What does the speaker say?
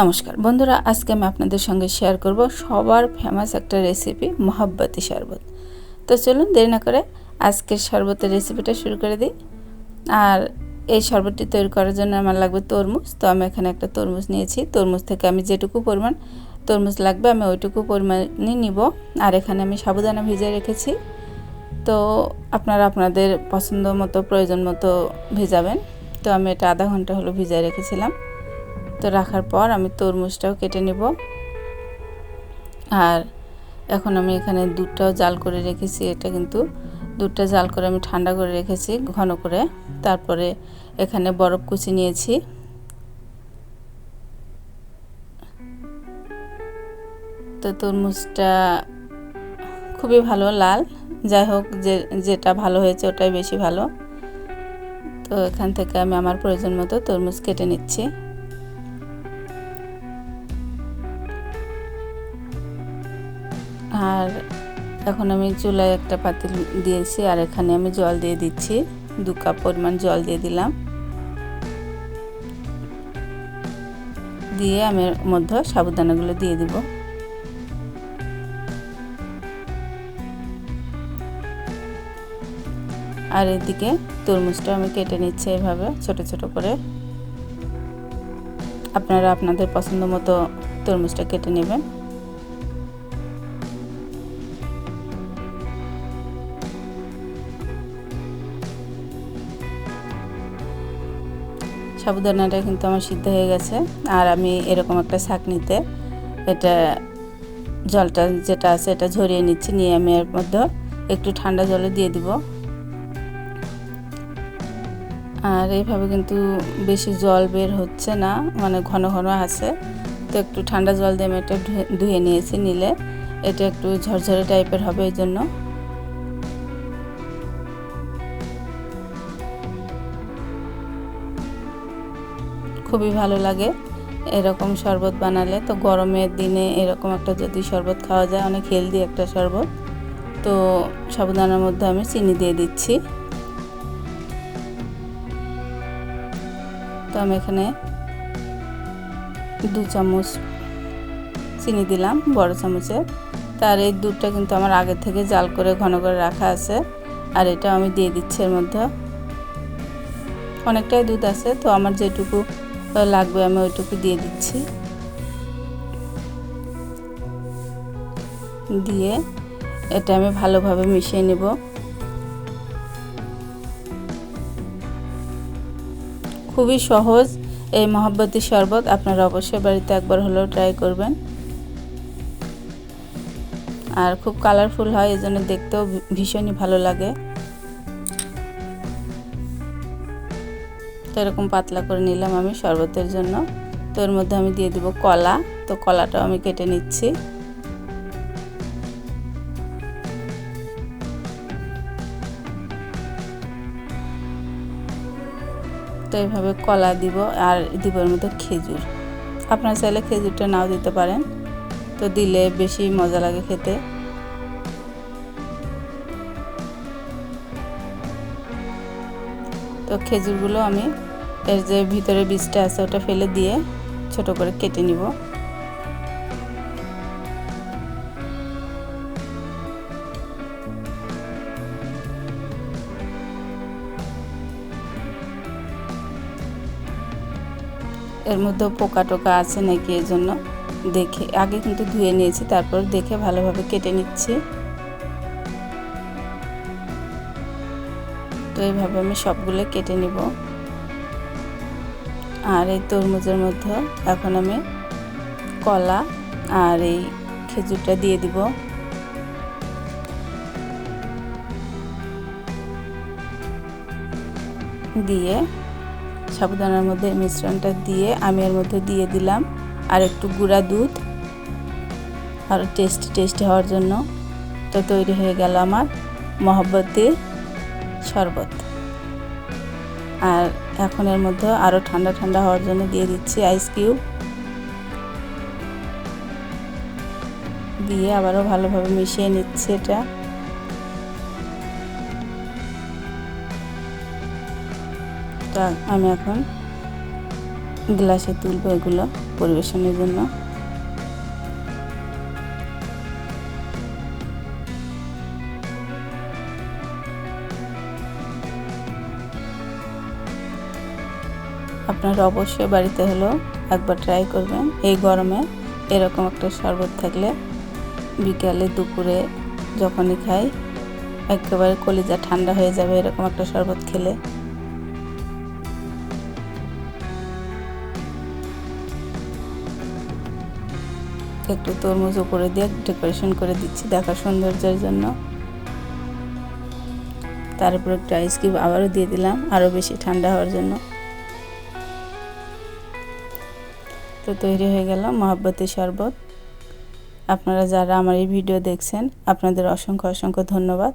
নমস্কার। বন্ধুরা, আজকে আমি আপনাদের সঙ্গে শেয়ার করব সবার ফেমাস একটা রেসিপি মহাব্বতী শরবত। তো চলুন দেরি না করে আজকের শরবতের রেসিপিটা শুরু করে দিই। আর এই শরবতটি তৈরি করার জন্য আমার লাগবে তরমুজ। তো আমি এখানে একটা তরমুজ নিয়েছি। তরমুজ থেকে আমি যেটুকু পরিমাণ তরমুজ লাগবে, আমি ওইটুকু পরিমাণই নিব। আর এখানে আমি সাবুদানা ভিজে রেখেছি। তো আপনারা আপনাদের পছন্দ মতো, প্রয়োজন মতো ভেজাবেন। তো আমি এটা আধা ঘণ্টা হলো ভিজায় রেখেছিলাম। তো রাখার পর আমি তরমুজটাও কেটে নেব। আর এখন আমি এখানে দুধটাও জাল করে রেখেছি, এটা কিন্তু দুধটা জাল করে আমি ঠান্ডা করে রেখেছি ঘন করে। তারপরে এখানে বরফ কুচি নিয়েছি। তো তরমুজটা খুবই ভালো, লাল। যাই হোক, যে, যেটা ভালো হয়েছে ওটাই বেশি ভালো। তো এখান থেকে আমি আমার প্রয়োজন মতো তরমুজ কেটে নিচ্ছি। আর এখন আমি চুলায় একটা পাতিল দিয়েছি আর এখানে আমি জল দিয়ে দিচ্ছি। দু কাপ পরিমাণ জল দিয়ে দিলাম। দিয়ে আমি মধ্যে সাবুদানাগুলো দিয়ে দিব। আর এদিকে তরমুজটা আমি কেটে নিচ্ছি এভাবে, ছোট ছোট করে। আপনারা আপনাদের পছন্দ মতো তরমুজটা কেটে নেবেন। সাবুদানাটা কিন্তু আমার সিদ্ধ হয়ে গেছে। আর আমি এরকম একটা নিতে এটা জলটা যেটা আছে এটা ঝরিয়ে নিচ্ছি, নিয়ে আমি এর মধ্যে একটু ঠান্ডা জলে দিয়ে দিব। আর এইভাবে কিন্তু বেশি জল বের হচ্ছে না মানে ঘন ঘন আছে। তো একটু ঠান্ডা জল দিয়ে আমি এটা ধুয়ে নিয়েছি, নিলে এটা একটু ঝরঝরে টাইপের হবে এই জন্য খুবই ভালো লাগে। এরকম শরবত বানালে তো গরমের দিনে এরকম একটা যদি শরবত খাওয়া যায়, অনেক হেলদি একটা শরবত। তো সাবুদানার মধ্যে আমি চিনি দিয়ে দিচ্ছি। তো আমি এখানে দু চামচ চিনি দিলাম, বড় চামচে। তার এই দুধটা কিন্তু আমার আগে থেকে জাল করে, ঘন করে রাখা আছে। আর এটা আমি দিয়ে দিচ্ছি এর মধ্যে। অনেকটাই দুধ আছে, তো আমার যেটুকু লাগবে, আমি ওইটুকু দিয়ে দিচ্ছি। দিয়ে এটা আমি ভালোভাবে মিশিয়ে নেব। খুবই সহজ এই মহাব্বতী শরবত, আপনারা অবশ্যই বাড়িতে একবার হলেও ট্রাই করবেন। আর খুব কালারফুল হয় এই জন্য দেখতেও ভীষণই ভালো লাগে। তো এরকম পাতলা করে নিলাম আমি শরবতের জন্য। তো এর মধ্যে আমি দিয়ে দিব কলা। তো কলাটাও আমি কেটে নিচ্ছি। তো এইভাবে কলা দিব আর দিব এর মধ্যে খেজুর। আপনার চাইলে খেজুরটা নাও দিতে পারেন। তো দিলে বেশি মজা লাগে খেতে। তো খেজুরগুলো আমি এর যে ভিতরে বীজটা আছে ওটা ফেলে দিয়ে ছোট করে কেটে নিব। এর মধ্যে পোকা টোকা আছে নাকি এই জন্য দেখে, আগে কিন্তু ধুয়ে নিয়েছি, তারপর দেখে ভালোভাবে কেটে নিচ্ছি। তো এইভাবে আমি সবগুলো কেটে নিব। আর এই তরমুজের মধ্যে এখন আমি কলা আর এই খেজুরটা দিয়ে দিব। দিয়ে সাবুদানার মধ্যে মিশ্রণটা দিয়ে আমি এর মধ্যে দিয়ে দিলাম আর একটু গুঁড়া দুধ। আর টেস্টি টেস্টি হওয়ার জন্য। তো তৈরি হয়ে গেল আমার মহব্বতী শরবত। আর এখন এর মধ্যে আরও ঠান্ডা ঠান্ডা হওয়ার জন্য দিয়ে দিচ্ছি আইস কিউব দিয়ে আবারও ভালোভাবে মিশিয়ে নিচ্ছি এটা। আমি এখন গ্লাসে তুলবো এগুলো পরিবেশনের জন্য। আপনারা অবশ্যই বাড়িতে হলেও একবার ট্রাই করবেন। এই গরমে এরকম একটা শরবত থাকলে বিকালে, দুপুরে যখনই খাই, একেবারে কলিজা ঠান্ডা হয়ে যাবে এরকম একটা শরবত খেলে। একটু তরমুজ উপরে দিয়ে ডেকোরেশন করে দিচ্ছি দেখা সৌন্দর্যের জন্য। তার উপর একটু আইস কিউব আবারও দিয়ে দিলাম, আরও বেশি ঠান্ডা হওয়ার জন্য। তো তৈরি হয়ে গেল মহাব্বতের শরবত। আপনারা যারা আমার এই ভিডিও দেখছেন, আপনাদের অসংখ্য অসংখ্য ধন্যবাদ।